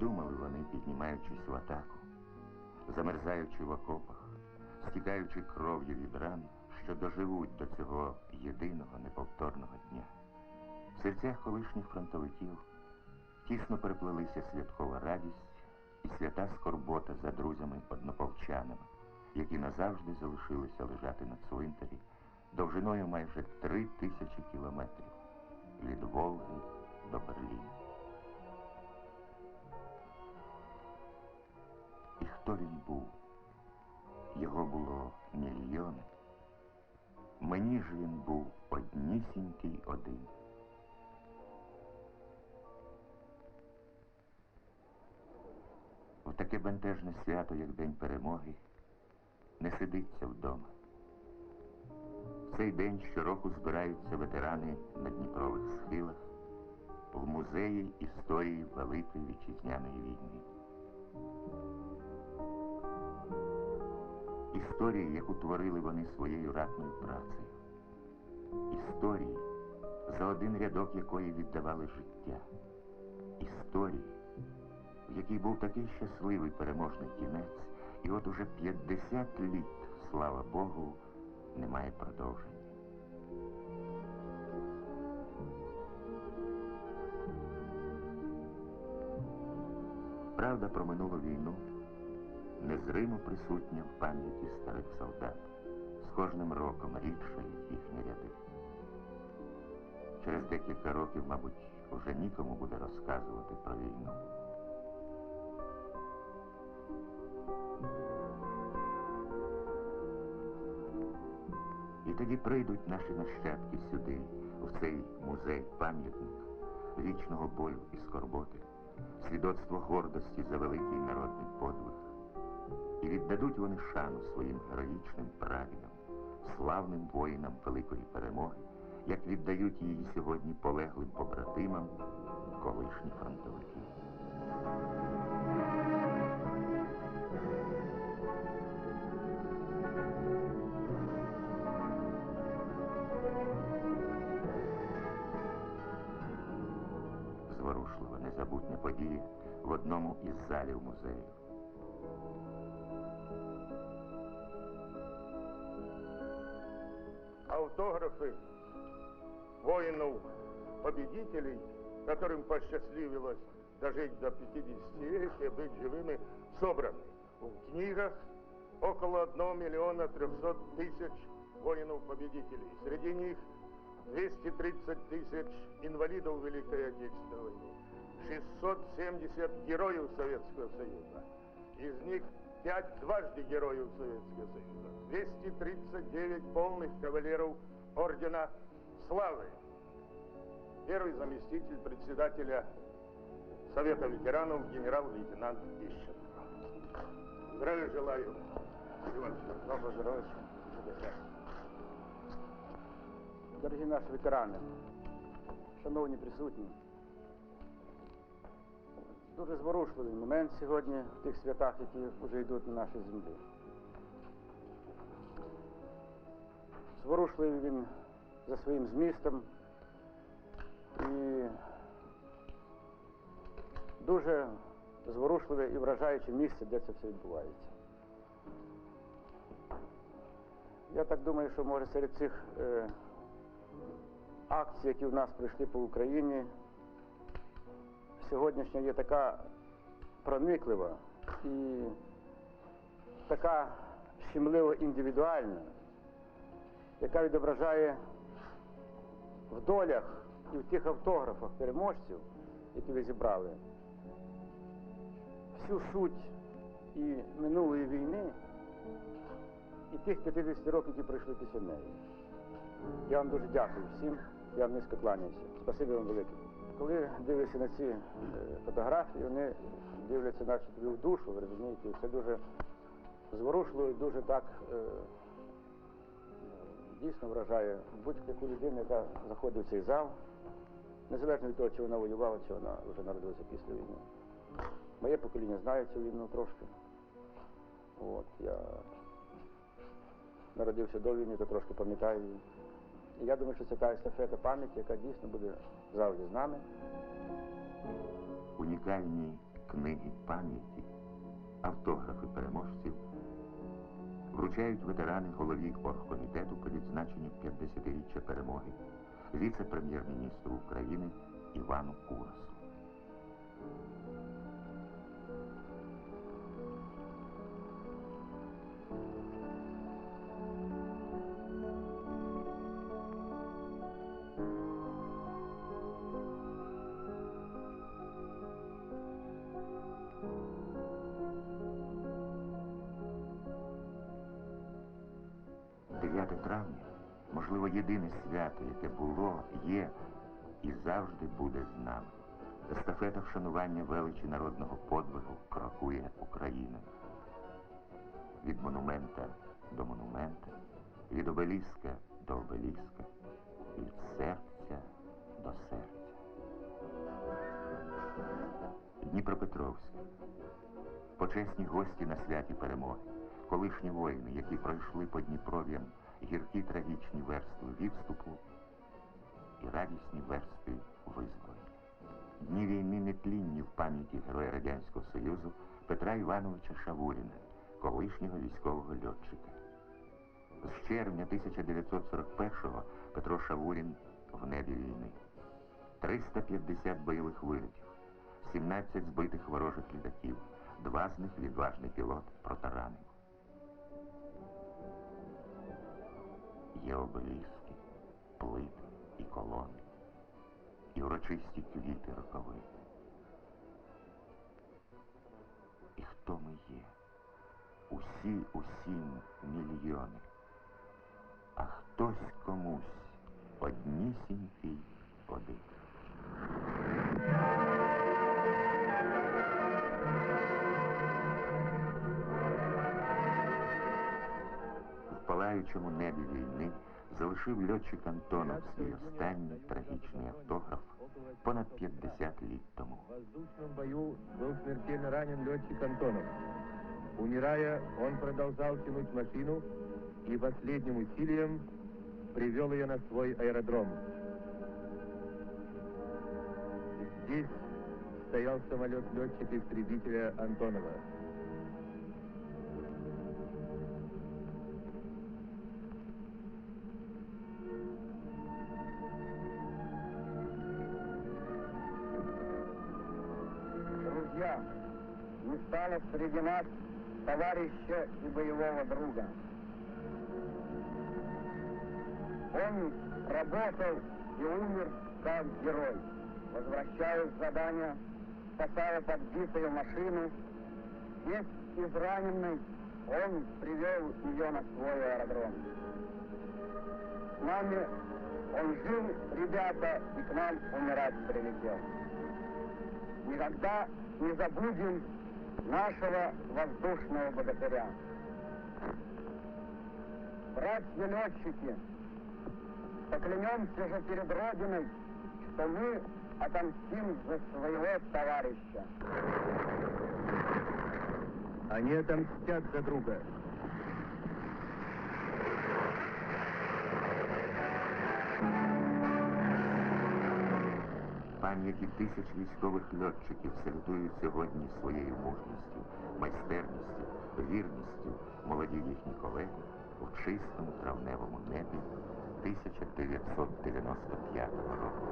Думали вони, піднімаючись в атаку, замерзаючи в окопах, стікаючи кров'ю від ран, що доживуть до цього єдиного неповторного дня? В серцях колишніх фронтовиків тісно переплелися святкова радість і свята скорбота за друзями-однополчанами, які назавжди залишилися лежати на цвинтарі довжиною майже три тисячі кілометрів від Волги до Берліна. Хто він був? Його було мільйони. Мені ж він був однісінький один. В таке бентежне свято, як День перемоги, не сидиться вдома. В цей день щороку збираються ветерани на Дніпрових схилах в музеї історії Великої Вітчизняної війни. Історії, яку творили вони своєю ратною працею. Історії, за один рядок якої віддавали життя. Історії, в якій був такий щасливий переможний кінець, і от уже 50 літ, слава Богу, немає продовження. Правда про минулу війну незримо присутня в пам'яті старих солдат. З кожним роком рідшають їхні ряди. Через декілька років, мабуть, уже нікому буде розказувати про війну. І тоді прийдуть наші нащадки сюди, в цей музей, пам'ятник вічного болю і скорботи, свідоцтво гордості за великий народний подвиг. І віддадуть вони шану своїм героїчним прадідам, славним воїнам великої перемоги, як віддають її сьогодні полеглим побратимам колишні фронтовики. Зворушлива незабутня подія в одному із залів музею. Автографы воинов-победителей, которым посчастливилось дожить до 50-летия, быть живыми, собраны в книгах около 1 миллиона 300 тысяч воинов-победителей. Среди них 230 тысяч инвалидов Великой Отечественной войны, 670 героев Советского Союза. Из них 5 дважды героев Советского Союза, 239 полных кавалеров Ордена Славы. Первый заместитель председателя Совета ветеранов генерал-лейтенант Ищенко. Здравия желаю. Доброго здоров'я. Дорогі наші ветерани, шановні присутні, дуже зворушливий момент сьогодні в тих святах, які вже йдуть на нашій землі. Зворушливий він за своїм змістом і дуже зворушливе і вражаюче місце, де це все відбувається. Я так думаю, що може серед цих е, акцій, які в нас прийшли по Україні, сьогоднішня є така прониклива і така щемливо індивідуальна, яка відображає в долях і в тих автографах переможців, які ви зібрали, всю суть і минулої війни, і тих 50 років, які пройшли після неї. Я вам дуже дякую всім, я вам низько кланяюся. Спасибі вам велике. Коли дивишся на ці е, фотографії, вони дивляться наче тобі в душу, ви розумієте, це дуже зворушливо і дуже так е, дійсно вражає будь-яку людину, яка заходить в цей зал, незалежно від того, чи вона воювала, чи вона вже народилася після війни. Моє покоління знає цю війну трошки. От, я народився до війни, то трошки пам'ятаю її. Я думаю, що це та естафета пам'яті, яка дійсно буде завжди з нами. унікальні книги пам'яті, автографи переможців вручають ветерани голові оргкомітету по відзначенню 50-річчя перемоги, віце-прем'єр-міністру України Івану Курасу. – 9 травня, можливо, єдине свято, яке було, є і завжди буде з нами. Естафета вшанування величі народного подвигу крокує Україною. Від монумента до монумента, від обеліска до обеліска, від серця до серця. Дніпропетровськ. Почесні гості на святі перемоги, колишні воїни, які пройшли по Дніпров'ям гіркі трагічні верстви відступу і радісні верстви визволення. Дні війни нетлінні в пам'яті Героя Радянського Союзу Петра Івановича Шавуріна, колишнього військового льотчика. З червня 1941-го Петро Шавурін в небі війни. 350 бойових вилетів, 17 збитих ворожих літаків, два з них відважний пілот протаранив. Є обеліски, плити і колони, і урочисті квіти роковити. І хто ми є? Усі, усім мільйони. А хтось комусь однісінький один. палаючому небі війни залишив льотчик Антонов свій останній трагічний автограф понад 50 літ тому. В воздушном бою был смертельно ранен летчик Антонов. Умирая, он продолжал тянуть машину и последним усилием привел ее на свой аэродром. Здесь стоял самолет летчика-истребителя Антонова. Стало среди нас товарища и боевого друга. Он работал и умер как герой, возвращаясь с задания, спасая подбитую машину. Весь израненный, он привел ее на свой аэродром. С нами он жил, ребята, и к нам умирать прилетел. Никогда не забудем нашего воздушного богатыря. Братья-летчики, поклянемся же перед Родиной, что мы отомстим за своего товарища. Они отомстят за друга. пам'яті тисяч військових льотчиків святують сьогодні своєю мужністю, майстерністю, вірністю молоді їхні колеги у чистому травневому небі 1995 року.